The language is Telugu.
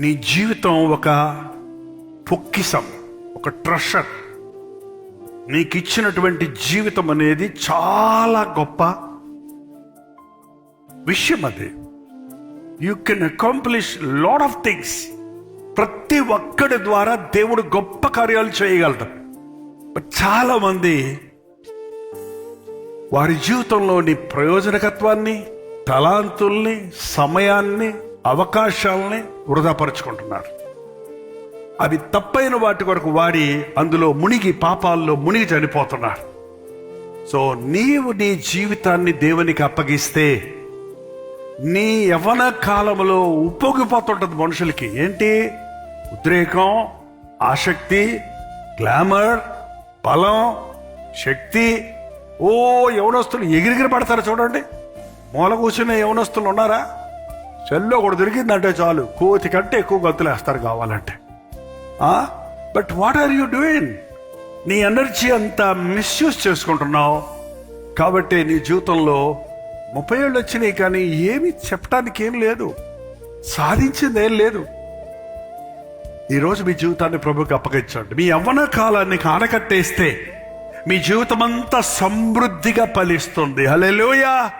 నీ జీవితం ఒక పొక్కిసం ఒక ట్రెషర్. నీకు ఇచ్చినటువంటి జీవితం అనేది చాలా గొప్ప విషయం అది. You can accomplish lot of things ప్రతి ఒక్కడి ద్వారా దేవుడు గొప్ప కార్యాలు చేయగలడు. బట్ చాలా మంది వారి జీవితంలోని ప్రయోజనకత్వాన్ని తలాంతుల్ని సమయాన్ని అవకాశాలని వృధాపరుచుకుంటున్నారు. అవి తప్పైన వాటి కొరకు వాడి అందులో మునిగి పాపాల్లో మునిగి చనిపోతున్నారు. సో నీవు నీ జీవితాన్ని దేవునికి అప్పగిస్తే నీ యవన కాలంలో ఉప్పొంగిపోతుంటది మనుషులకి. ఏంటి? ఉద్రేకం ఆసక్తి గ్లామర్ బలం శక్తి. ఓ యవనస్తులు ఎగిరిగిరి పడతారు చూడండి. మూల కూర్చునే యవనస్తులు ఉన్నారా? సెల్లో కూడా దొరికిందంటే చాలు. కోతి కంటే ఎక్కువ గంతులు వేస్తారు కావాలంటే. But what are you doing నీ ఎనర్జీ అంతా మిస్యూజ్ చేసుకుంటున్నావు. కాబట్టి నీ జీవితంలో ముప్పై ఏళ్ళు వచ్చినాయి కానీ ఏమి చెప్పడానికి ఏం లేదు. సాధించింది ఏం లేదు. ఈరోజు మీ జీవితాన్ని ప్రభుకి అప్పగించండి. మీ యవ్వన కాలాన్ని కానకట్టేస్తే మీ జీవితం అంతా సమృద్ధిగా ఫలిస్తుంది. హల్లెలూయా